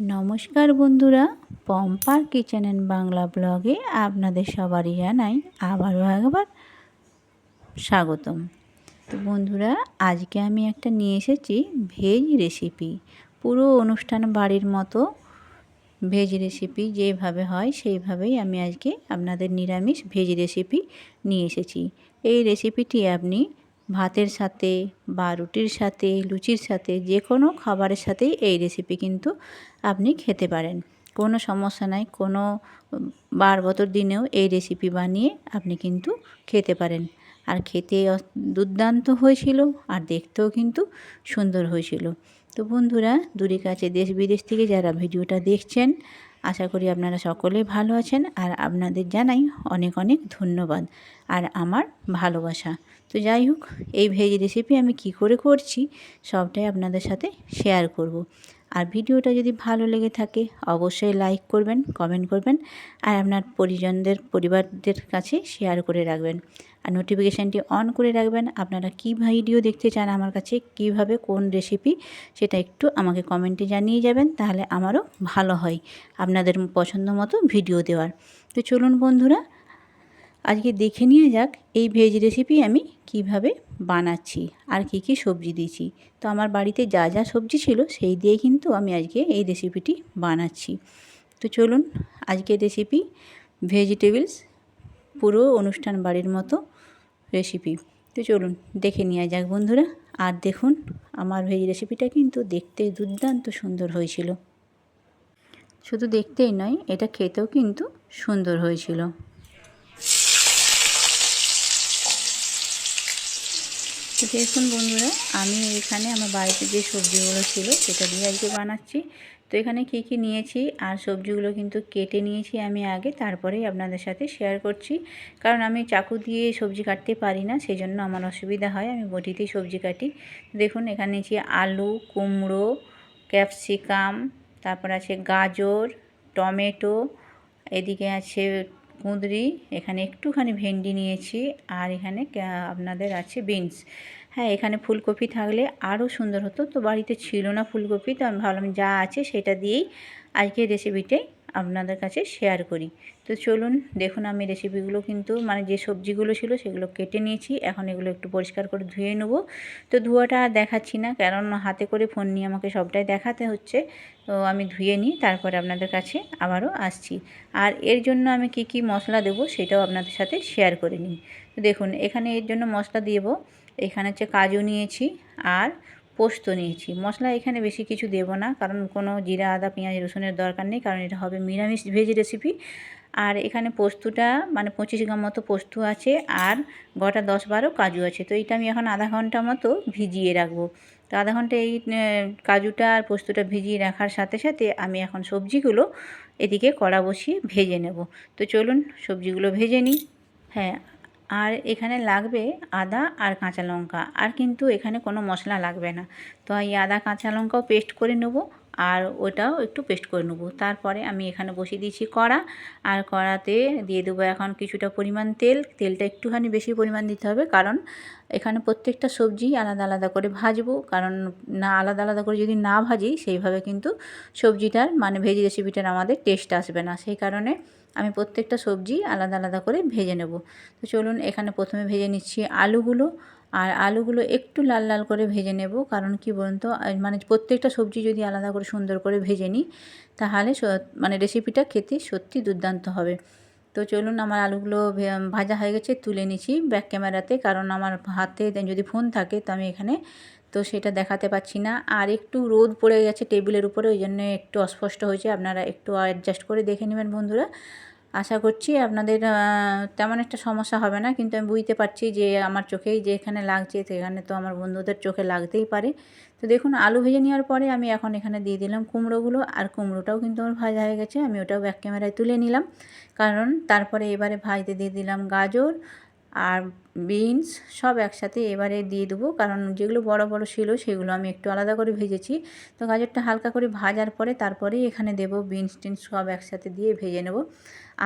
নমস্কার বন্ধুরা, পম্পার kitchen and Bangla ব্লগে আপনাদের সবারই জানাই আবারও একবার স্বাগতম। তো বন্ধুরা, আজকে আমি একটা নিয়ে এসেছি ভেজ রেসিপি। পুরো অনুষ্ঠান বাড়ির মতো ভেজ রেসিপি যেভাবে হয় সেইভাবেই আমি আজকে আপনাদের নিরামিষ ভেজ রেসিপি নিয়ে এসেছি। এই রেসিপিটি আপনি ভাতের সাথে বা রুটির সাথে, লুচির সাথে, যে কোনো খাবারের সাথেই এই রেসিপি কিন্তু আপনি খেতে পারেন। কোনো সমস্যা নাই, কোনো বার বতর দিনেও এই রেসিপি বানিয়ে আপনি কিন্তু খেতে পারেন। আর খেতে দুর্দান্ত হয়েছিল আর দেখতেও কিন্তু সুন্দর হয়েছিল। তো বন্ধুরা, দূরে কাছে দেশ বিদেশ থেকে যারা ভিডিওটা দেখছেন আশা করি আপনারা সকলে ভালো আছেন আর আপনাদের জানাই অনেক অনেক ধন্যবাদ আর আমার ভালোবাসা তো যাই হোক, এই ভেজ রেসিপি আমি কি করে করছি, সবটাই আপনাদের সাথে শেয়ার করব। আর ভিডিওটা যদি ভালো লেগে থাকে, অবশ্যই লাইক করবেন কমেন্ট করবেন, আর আপনার পরিজনদের, পরিবারদের কাছে শেয়ার করে রাখবেন। আর নোটিফিকেশানটি অন করে রাখবেন। আপনারা কী ভিডিও দেখতে চান আমার কাছে, কীভাবে, কোন রেসিপি সেটা একটু আমাকে কমেন্টে জানিয়ে যাবেন, তাহলে আমারও ভালো হয় আপনাদের পছন্দ মতো ভিডিও দেওয়ার। তো চলুন বন্ধুরা আজকে দেখে নিয়ে যাক এই ভেজ রেসিপি আমি কীভাবে বানাচ্ছি, আর কি কি সবজি দিয়েছি। তো আমার বাড়িতে যা যা সবজি ছিল সেই দিয়ে কিন্তু আমি আজকে এই রেসিপিটি বানাচ্ছি। তো চলুন আজকে রেসিপি ভেজিটেবলস পুরো অনুষ্ঠান বাড়ির মতো রেসিপি তো চলুন দেখে নেওয়া যাক বন্ধুরা, আর দেখুন আমার ভেজ রেসিপিটা কিন্তু দেখতে দুর্দান্ত সুন্দর হয়েছিল। শুধু দেখতেই নয়, এটা খেতেও কিন্তু সুন্দর হয়েছিল। দেখুন বন্ধুরা, আমি এখানে আমার বাড়িতে যে সবজিগুলো ছিল সেটা দিয়ে আজকে বানাচ্ছি। তো এখানে কি কি নিয়েছি আর সবজিগুলো কিন্তু কেটে নিয়েছি আমি আগে, তারপরেই আপনাদের সাথে শেয়ার করছি। কারণ আমি চাকু দিয়ে সবজি কাটতে পারি না সেই জন্য আমার অসুবিধা হয়, আমি বটিতেই সবজি কাটি। দেখুন, এখানে নিয়েছি আলু, কুমড়ো ক্যাপসিকাম তারপর আছে গাজর, টমেটো, এদিকে আছে কুঁদরি, এখানে একটুখানি ভেন্ডি নিয়েছি আর এখানে আপনাদের আছে বিনস। হ্যাঁ এখানে ফুলকপি থাকলে আরও সুন্দর হতো। তো বাড়িতে ছিল না ফুলকপি, তো আমি ভাবলাম যা আছে সেটা দিয়েই আজকে রেসিপিটাই আপনাদের কাছে শেয়ার করি। তো চলুন, দেখুন আমি রেসিপিগুলো কিন্তু মানে যে সবজিগুলো ছিল সেগুলো কেটে নিয়েছি। এখন এগুলো একটু পরিষ্কার করে ধুয়ে নেব। তো ধোয়াটা আর দেখাচ্ছি না, কারণ হাতে করে ফোন নিয়ে আমাকে সবটাই দেখাতে হচ্ছে। তো আমি ধুয়ে নিই, তারপরে আপনাদের কাছে আবারও আসছি। আর এর জন্য আমি কি কি মশলা দেবো সেটাও আপনাদের সাথে শেয়ার করে নিই। তো দেখুন, এখানে এর জন্য মশলা দেবো। এখানে হচ্ছে কাজু নিয়েছি, আর পোস্ত নিয়েছি। মশলা এখানে বেশি কিছু দেব না, কারণ কোনো জিরা, আদা, পেঁয়াজ, রসুনের দরকার নেই, কারণ এটা হবে নিরামিষ ভেজ রেসিপি আর এখানে পোস্তটা মানে পঁচিশ গ্রাম মতো পোস্ত আছে, আর গোটা দশ বারো কাজু আছে। তো এটা আমি এখন আধা ঘণ্টা মতো ভিজিয়ে রাখব। তো আধা ঘণ্টা এই কাজুটা আর পোস্তটা ভিজিয়ে রাখার সাথে সাথে আমি এখন সবজিগুলো এদিকে কড়া বসিয়ে ভেজে নেব। তো চলুন সবজিগুলো ভেজে নিই। হ্যাঁ আর এখানে লাগবে আদা আর কাঁচা লঙ্কা। আর কিন্তু এখানে কোনো মশলা লাগবে না। তো এই আদা, কাঁচা লঙ্কাও পেস্ট করে নেব। আর ওটাও একটু পেস্ট করে নেব। তারপরে আমি এখানে বসিয়ে দিয়েছি কড়া। আর কড়াতে দিয়ে দেবো এখন কিছুটা পরিমাণ তেল। তেলটা একটুখানি বেশি পরিমাণ দিতে হবে কারণ এখানে প্রত্যেকটা সবজি আলাদা আলাদা করে ভাজবো। কারণ না আলাদা আলাদা করে যদি না ভাজি, সেইভাবে কিন্তু সবজিটার মানে ভেজি রেসিপিটার আমাদের টেস্ট আসবে না। সেই কারণে আমি প্রত্যেকটা সবজি আলাদা আলাদা করে ভেজে নেব। তো চলুন এখানে প্রথমে ভেজে নিচ্ছি আলুগুলো। আর আলুগুলো একটু লাল লাল করে ভেজে নেব। কারণ কি বলুন তো মানে প্রত্যেকটা সবজি যদি আলাদা করে সুন্দর করে ভেজে নিই, তাহলে মানে রেসিপিটা খেতে সত্যি দুর্দান্ত হবে। তো চলুন, আমার আলুগুলো ভাজা হয়ে গেছে, তুলে নিচ্ছি ব্যাক ক্যামেরাতে কারণ আমার হাতে যদি ফোন থাকে, তো আমি এখানে, তো সেটা দেখাতে পাচ্ছি না। আর একটু রোদ পড়ে গেছে টেবিলের উপরে, ওই জন্য একটু অস্পষ্ট হয়েছে। আপনারা একটু অ্যাডজাস্ট করে দেখে নেবেন বন্ধুরা। আশা করছি আপনাদের তেমন একটা সমস্যা হবে না। কিন্তু আমি বুঝতে পারছি যে আমার চোখেই যে এখানে লাগছে সেখানে তো আমার বন্ধুদের চোখে লাগতেই পারে। তো দেখুন, আলু ভেজে নেওয়ার পরে আমি এখন এখানে দিয়ে দিলাম কুমড়োগুলো। আর কুমড়োটাও কিন্তু আমার ভাজা হয়ে গেছে। আমি ওটাও ব্যাক ক্যামেরায় তুলে নিলাম। কারণ তারপরে এবারে ভাজতে দিয়ে দিলাম গাজর। আর বিনস সব একসাথে এবারে দিয়ে দেবো। কারণ যেগুলো বড় বড় ছিল সেগুলো আমি একটু আলাদা করে ভেজেছি। তো গাজরটা হালকা করে ভাজার পরে তারপরেই এখানে দেব বিনস টিনস সব একসাথে দিয়ে ভেজে নেব।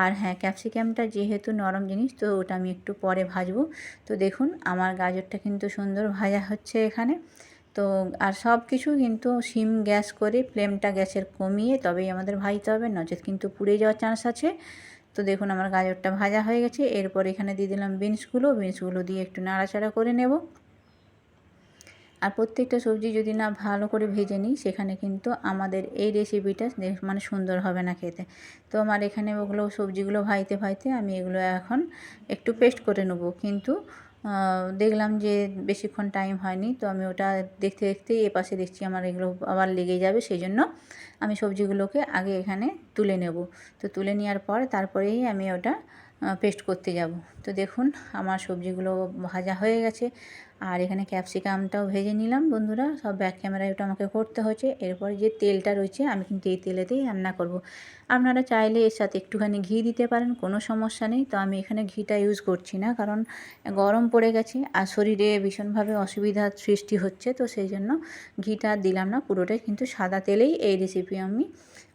আর হ্যাঁ ক্যাপসিকামটা যেহেতু নরম জিনিস, তো ওটা আমি একটু পরে ভাজবো। তো দেখুন, আমার গাজরটা কিন্তু সুন্দর ভাজা হচ্ছে এখানে। তো আর সব কিছু কিন্তু সিম গ্যাস করে, ফ্লেমটা গ্যাসের কমিয়ে তবেই আমাদের ভাজতে হবে। নচেত কিন্তু পুড়ে যাওয়ার চান্স আছে। তো দেখুন আমার গাজরটা ভাজা হয়ে গেছে। এরপর এখানে দিয়ে দিলাম বিনসগুলো। বিনসগুলো দিয়ে একটু নাড়াচাড়া করে নেব। আর প্রত্যেকটা সবজি যদি না ভালো করে ভেজে নিই, সেখানে কিন্তু আমাদের এই রেসিপিটা মানে সুন্দর হবে না খেতে। তো আমার এখানে ওগুলো সবজিগুলো ভাইতে ভাইতে আমি এগুলো এখন একটু পেস্ট করে নেব। কিন্তু দেখলাম যে বেশিক্ষণ টাইম হয়নি, তো আমি ওটা দেখতে দেখতে এ পাশে দেখছি আমার এগুলো আবার লেগে যাবে, সেই জন্য আমি সবজিগুলোকে আগে এখানে তুলে নেব। তো তুলে নেওয়ার পর তারপরেই আমি ওটা পেস্ট করতে যাব। তো দেখুন, আমার সবজিগুলো ভাজা হয়ে গেছে। আর এখানে ক্যাপসিকামটাও ভেজে নিলাম, বন্ধুরা। সব ব্যাক ক্যামেরায় ওটা আমাকে করতে হচ্ছে এরপর যে তেলটা রয়েছে, আমি কিন্তু এই তেলেতেই রান্না করব। আপনারা চাইলে এর সাথে একটুখানি ঘি দিতে পারেন, কোনো সমস্যা নেই। তো আমি এখানে ঘিটা ইউজ করছি না, কারণ গরম পড়ে গেছে আর শরীরে ভীষণভাবে অসুবিধার সৃষ্টি হচ্ছে। তো সেই জন্য ঘিটা দিলাম না, পুরোটাই কিন্তু সাদা তেলেই এই রেসিপি আমি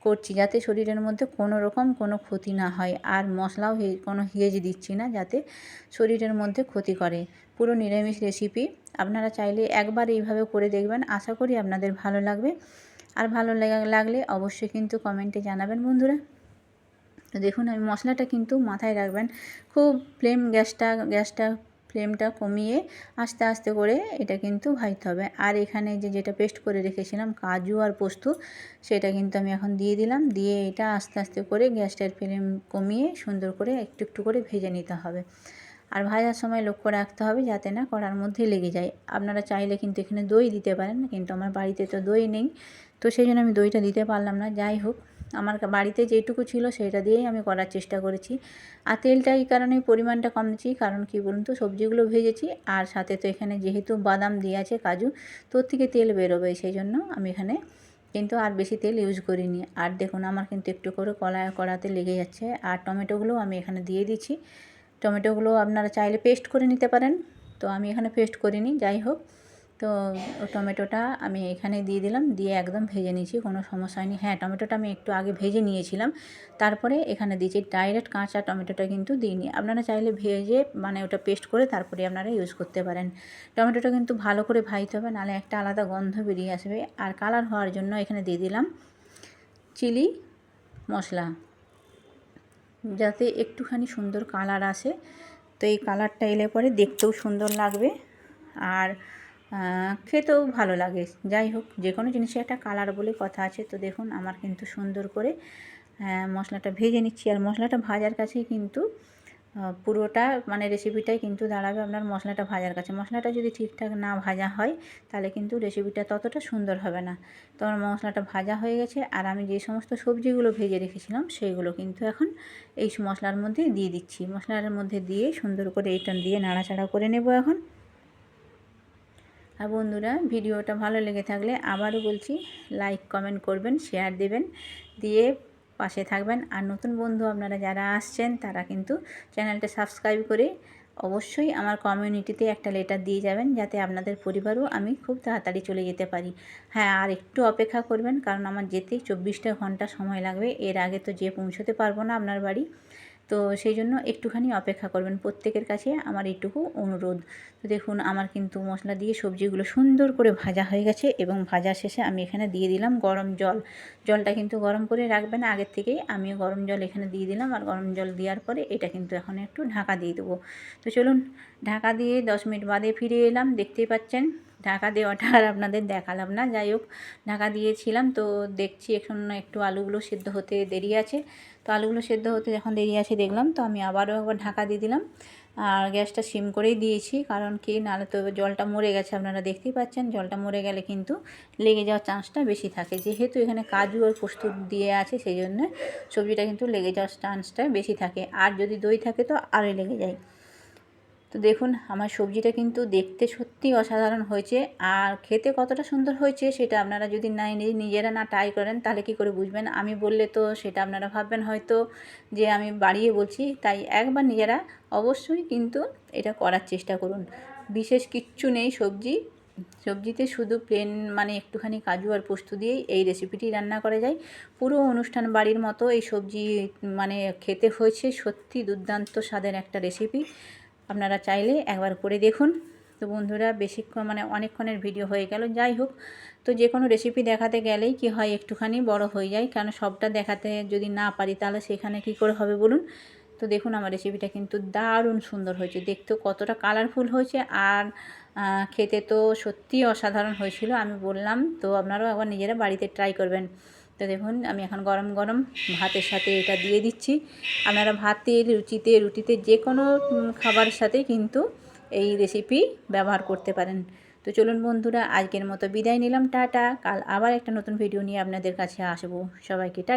করছি, যাতে শরীরের মধ্যে কোনো রকম কোনো ক্ষতি না হয়। আর মশলাও কোনো হিয়েজ দিচ্ছি না, যাতে শরীরের মধ্যে ক্ষতি করে। পুরো নিরামিষ রেসিপি আপনারা চাইলে একবার এইভাবে করে দেখবেন, আশা করি আপনাদের ভালো লাগবে। আর ভালো লাগলে অবশ্যই কিন্তু কমেন্টে জানাবেন বন্ধুরা। তো দেখুন, আমি মশলাটা কিন্তু মাথায় রাখবেন, খুব ফ্লেম গ্যাসটা গ্যাসটা ফ্লেমটা কমিয়ে আস্তে আস্তে করে এটা কিন্তু ভাজতে হবে। আর এখানে যে, যেটা পেস্ট করে রেখেছিলাম, কাজু আর পোস্ত, সেটা কিন্তু আমি এখন দিয়ে দিলাম। দিয়ে এটা আস্তে আস্তে করে গ্যাসটার ফ্লেম কমিয়ে সুন্দর করে একটু একটু করে ভেজে নিতে হবে। আর ভাজার সময় লক্ষ্য রাখতে হবে যাতে না কড়ার মধ্যে লেগে যায়। আপনারা চাইলে কিন্তু এখানে দই দিতে পারেন, কিন্তু আমার বাড়িতে তো দই নেই। তো সেই জন্য আমি দইটা দিতে পারলাম না। যাই হোক, আমার বাড়িতে যেটুকু ছিল সেটা দিয়েই আমি করার চেষ্টা করেছি। আর তেলটা এই কারণে পরিমাণটা কম দিচ্ছি, কারণ কি বলুন তো, সবজিগুলো ভেজেছি আর সাথে তো এখানে যেহেতু বাদাম দিয়ে আছে, কাজু, তোর থেকে তেল বেরোবে। সেই জন্য আমি এখানে কিন্তু আর বেশি তেল ইউজ করিনি। আর দেখুন, আমার কিন্তু একটু করে কলা কড়াতে লেগে যাচ্ছে। আর টমেটোগুলো আমি এখানে দিয়ে দিচ্ছি। টমেটোগুলো আপনারা চাইলে পেস্ট করে নিতে পারেন। তো আমি এখানে পেস্ট করিনি, যাই হোক। তো টমেটোটা আমি এখানে দিয়ে দিলাম, দিয়ে একদম ভেজে নিয়েছি, কোনো সমস্যা হয়নি। হ্যাঁ টমেটোটা আমি একটু আগে ভেজে নিয়েছিলাম। তারপরে এখানে দিয়েছি ডাইরেক্ট কাঁচা টমেটোটা কিন্তু দিইনি। আপনারা চাইলে ভেজে মানে ওটা পেস্ট করে তারপরে আপনারা ইউজ করতে পারেন। টমেটোটা কিন্তু ভালো করে ভাজতে হবে নাহলে একটা আলাদা গন্ধ বেরিয়ে আসবে। আর কালার হওয়ার জন্য এখানে দিয়ে দিলাম চিলি মশলা। যাতে একটুখানি সুন্দর কালার আসে। তো এই কালারটা এলে পরে দেখতেও সুন্দর লাগবে আর খেতেও ভালো লাগে। যাই হোক যে কোনো জিনিসে একটা কালার বলে কথা আছে। তো দেখুন, আমার কিন্তু সুন্দর করে মশলাটা ভেজে নিচ্ছি। আর মশলাটা ভাজার কাছেই কিন্তু পুরোটা মানে রেসিপিটাই কিন্তু দাঁড়াবে আপনার মশলাটা ভাজার কাছে। মশলাটা যদি ঠিকঠাক না ভাজা হয়, তাহলে কিন্তু রেসিপিটা ততটা সুন্দর হবে না। তো আমার মশলাটা ভাজা হয়ে গেছে, আর আমি যে সমস্ত সবজিগুলো ভেজে রেখেছিলাম, সেইগুলো কিন্তু এখন এই মশলার মধ্যে দিয়ে দিচ্ছি। মশলার মধ্যে দিয়ে সুন্দর করে এইটা দিয়ে নাড়াচাড়া করে নেব এখন। আর বন্ধুরা, ভিডিওটা ভালো লেগে থাকলে আবারও বলছি লাইক কমেন্ট করবেন শেয়ার দেবেন। দিয়ে পাশে থাকবেন। আর নতুন বন্ধু আপনারা যারা আসছেন, তারা কিন্তু চ্যানেলটা সাবস্ক্রাইব করে অবশ্যই আমার কমিউনিটিতে একটা লেটার দিয়ে যাবেন, যাতে আপনাদের পরিবারও আমি খুব তাড়াতাড়ি চলে যেতে পারি। হ্যাঁ আর একটু অপেক্ষা করবেন, কারণ আমার যেতে চব্বিশটা ঘণ্টা সময় লাগবে। এর আগে তো যে পৌঁছতে পারব না আপনার বাড়ি। তো সেই জন্য একটুখানি অপেক্ষা করবেন। প্রত্যেকের কাছে আমার এইটুকু অনুরোধ। তো দেখুন, আমার কিন্তু মশলা দিয়ে সবজিগুলো সুন্দর করে ভাজা হয়ে গেছে এবং ভাজা শেষে আমি এখানে দিয়ে দিলাম গরম জল। জলটা কিন্তু গরম করে রাখবেন আগের থেকেই আমিও গরম জল এখানে দিয়ে দিলাম আর গরম জল দেওয়ার পরে এটা কিন্তু এখন একটু ঢাকা দিয়ে দেবো। তো চলুন, ঢাকা দিয়ে দশ মিনিট বাদে ফিরে এলাম। দেখতেই পাচ্ছেন, ঢাকা দেওয়াটা আর আপনাদের দেখালাম না। যাই হোক, ঢাকা দিয়েছিলাম তো দেখছি এখন একটু আলুগুলো সেদ্ধ হতে দেরি আছে। তো আলুগুলো সেদ্ধ হতে যখন দেরি আছে দেখলাম, তো আমি আবারও একবার ঢাকা দিয়ে দিলাম। আর গ্যাসটা সিম করেই দিয়েছি, কারণ কি নাহলে তো জলটা মরে গেছে, আপনারা দেখতেই পাচ্ছেন, জলটা মরে গেলে কিন্তু লেগে যাওয়ার চান্সটা বেশি থাকে। যেহেতু এখানে কাজু আর পোস্ত দিয়ে আছে, সেই জন্য সবজিটা কিন্তু লেগে যাওয়ার চান্সটা বেশি থাকে। আর যদি দই থাকে তো আরও লেগে যায়। তো দেখুন, আমার সবজিটা কিন্তু দেখতে সত্যি অসাধারণ হয়েছে। আর খেতে কতটা সুন্দর হয়েছে সেটা আপনারা যদি না নিজেরা না ট্রাই করেন, তাহলে কি করে বুঝবেন? আমি বললে তো সেটা আপনারা ভাববেন হয়তো যে আমি বাড়িয়ে বলছি, তাই একবার নিজেরা অবশ্যই কিন্তু এটা করার চেষ্টা করুন। বিশেষ কিচ্ছু নেই সবজি। সবজিতে শুধু প্লেন মানে একটুখানি কাজু আর পোস্ত দিয়েই এই রেসিপিটি রান্না করা যায়। পুরো অনুষ্ঠান বাড়ির মতো এই সবজি মানে খেতে হয়েছে সত্যি দুর্দান্ত স্বাদের একটা রেসিপি আপনারা চাইলে একবার করে দেখুন। তো বন্ধুরা, বেশিক্ষণ মানে অনেকক্ষণের ভিডিও হয়ে গেল, যাই হোক। তো যে কোনো রেসিপি দেখাতে গেলেই কি হয়, একটুখানি বড় হয়ে যায়। কারণ সবটা দেখাতে যদি না পারি, তাহলে সেখানে কি করে হবে বলুন? তো দেখুন, আমার রেসিপিটা কিন্তু দারুণ সুন্দর হয়েছে। দেখতেও কতটা কালারফুল হয়েছে আর খেতে তো সত্যি অসাধারণ হয়েছিল, আমি বললাম। তো আপনারাও একবার নিজেরা বাড়িতে ট্রাই করবেন। তো দেখুন, আমি এখন গরম গরম ভাতের সাথে এটা দিয়ে দিচ্ছি। আপনারা ভাতে রুচিতে, রুটিতে যে কোনো খাবারের সাথে কিন্তু এই রেসিপি ব্যবহার করতে পারেন। তো চলুন বন্ধুরা, আজকের মতো বিদায় নিলাম, টাটা। কাল আবার একটা নতুন ভিডিও নিয়ে আপনাদের কাছে আসব। সবাইকে টাটা